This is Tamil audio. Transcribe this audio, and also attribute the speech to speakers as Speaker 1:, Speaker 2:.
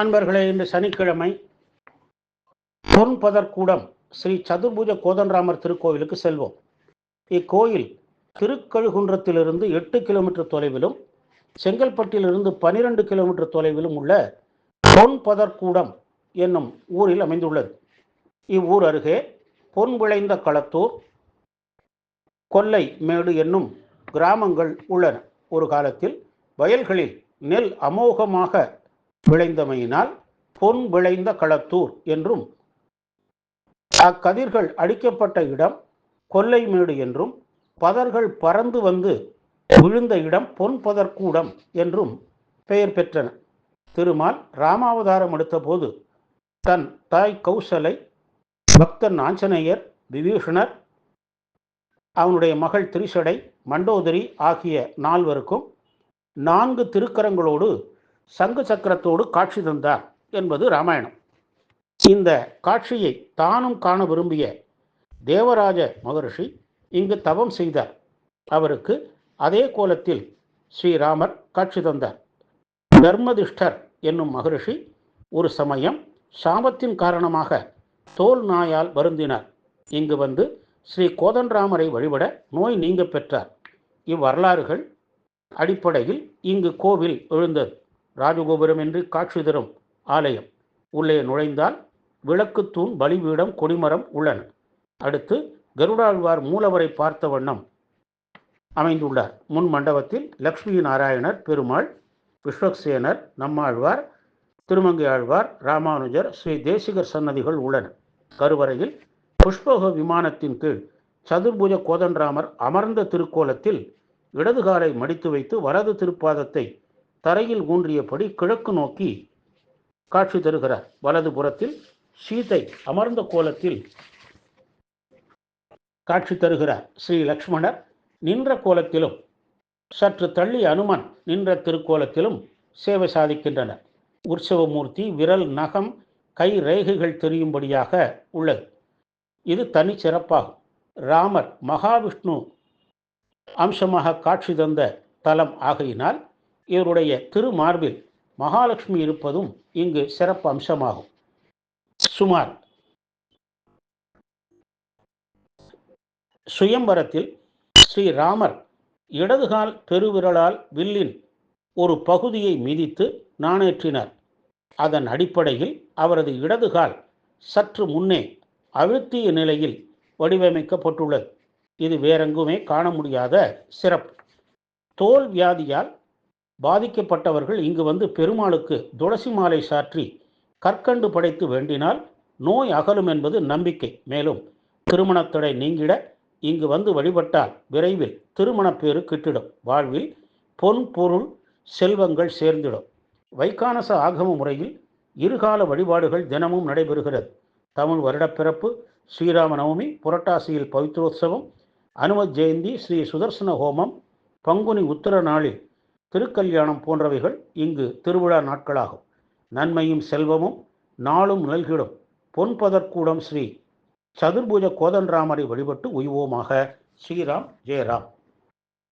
Speaker 1: அன்பர்களே இன்று சனிக்கிழமை பொன்பதற்கூடம் ஸ்ரீ சதுர்புஜ கோதண்டராமர் திருக்கோவிலுக்கு செல்வோம். இக்கோயில் திருக்கழுகுன்றத்திலிருந்து எட்டு கிலோமீட்டர் தொலைவிலும் செங்கல்பட்டிலிருந்து பனிரெண்டு கிலோமீட்டர் தொலைவிலும் உள்ள பொன்பதற்கூடம் என்னும் ஊரில் அமைந்துள்ளது. இவ்வூர் அருகே பொன் விளைந்த களத்தூர் கொல்லை மேடு என்னும் கிராமங்கள் உள்ளன. ஒரு காலத்தில் வயல்களில் நெல் அமோகமாக விளைந்தமையினால் பொன் விளைந்த களத்தூர் என்றும் அக்கதிர்கள் அடிக்கப்பட்ட இடம் கொல்லைமேடு என்றும் பதர்கள் பறந்து வந்து விழுந்த இடம் பொன் பதற்கூடம் என்றும் பெயர் பெற்றன. திருமால் ராமாவதாரம் எடுத்தபோது தன் தாய் கௌசலை பக்தன் ஆஞ்சநேயர் விபீஷணர் அவனுடைய மகள் திரிசடை மண்டோதரி ஆகிய நால்வருக்கும் நான்கு திருக்கரங்களோடு சங்கு சக்கரத்தோடு காட்சி தந்தார் என்பது ராமாயணம். இந்த காட்சியை தானும் காண விரும்பிய தேவராஜ மகரிஷி இங்கு தவம் செய்தார். அவருக்கு அதே கோலத்தில் ஸ்ரீராமர் காட்சி தந்தார். தர்மதிஷ்டர் என்னும் மகரிஷி ஒரு சமயம் சாபத்தின் காரணமாக தோல் நாயால் வருந்தினார். இங்கு வந்து ஸ்ரீ கோதண்டராமரை வழிபட நோய் நீங்க பெற்றார். இவ்வரலாறுகள் அடிப்படையில் இங்கு கோவில் எழுந்தது. ராஜகோபுரமின்றி காட்சி தரும் ஆலயம். உள்ளே நுழைந்தால் விளக்குத்தூண் பலிபீடம் கொடிமரம் உள்ளன. அடுத்து கருடாழ்வார் மூலவரை பார்த்த வண்ணம் அமைந்துள்ளார். முன் மண்டபத்தில் லக்ஷ்மி நாராயணர் பெருமாள் விஸ்வக்சேனர் நம்மாழ்வார் திருமங்கை ஆழ்வார் ராமானுஜர் ஸ்ரீ தேசிகர் சன்னதிகள் உள்ளன. கருவறையில் புஷ்பக விமானத்தின் கீழ் சதுர்புஜ கோதண்டராமர் அமர்ந்த திருக்கோலத்தில் இடதுகாலை மடித்து வைத்து வலது திருப்பாதத்தை தரையில் ஊன்றியபடி கிழக்கு நோக்கி காட்சி தருகிறார். வலது புறத்தில் சீதை அமர்ந்த கோலத்தில் காட்சி தருகிறார். ஸ்ரீ லக்ஷ்மணர் நின்ற கோலத்திலும் சற்று தள்ளி அனுமன் நின்ற திருக்கோலத்திலும் சேவை சாதிக்கின்றனர். உற்சவமூர்த்தி விரல் நகம் கை ரேகைகள் தெரியும்படியாக உள்ளது. இது தனி சிறப்பாகும். ராமர் மகாவிஷ்ணு அம்சமாக காட்சி தந்த தலம் ஆகையினால் இவருடைய திருமார்பில் மகாலட்சுமி இருப்பதும் இங்கு சிறப்பு அம்சமாகும். சுமார் சுயம்பரத்தில் ஸ்ரீராமர் இடதுகால் பெருவிரலால் வில்லின் ஒரு பகுதியை மிதித்து நாணேற்றினார். அதன் அடிப்படையில் அவரது இடதுகால் சற்று முன்னே அழுத்திய நிலையில் வடிவமைக்கப்பட்டுள்ளது. இது வேறெங்குமே காண முடியாத சிறப்பு. தோல் வியாதியால் பாதிக்கப்பட்டவர்கள் இங்கு வந்து பெருமாளுக்கு துளசி மாலை சாற்றி கற்கண்டு படைத்து வேண்டினால் நோய் அகலும் என்பது நம்பிக்கை. மேலும் திருமணத்தடை நீங்கிட இங்கு வந்து வழிபட்டால் விரைவில் திருமணப்பேறு கிட்டிடும். வாழ்வில் பொன் பொருள் செல்வங்கள் சேர்ந்திடும். வைகானச ஆகம முறையில் இருகால வழிபாடுகள் தினமும் நடைபெறுகிறது. தமிழ் வருடப்பிறப்பு ஸ்ரீராம நவமி புரட்டாசியில் பவித்ரோத்சவம் அனுமத் ஜெயந்தி ஸ்ரீ சுதர்சன ஹோமம் பங்குனி உத்தர நாளில் திருக்கல்யாணம் போன்றவைகள் இங்கு திருவிழா நாட்களாகும். நன்மையும் செல்வமும் நாளும் நல்கிடும் பொன்பதற்கூடம் ஸ்ரீ சதுர்புஜ கோதண்டராமரை வழிபட்டு உய்வோமாக. ஸ்ரீராம் ஜெயராம்.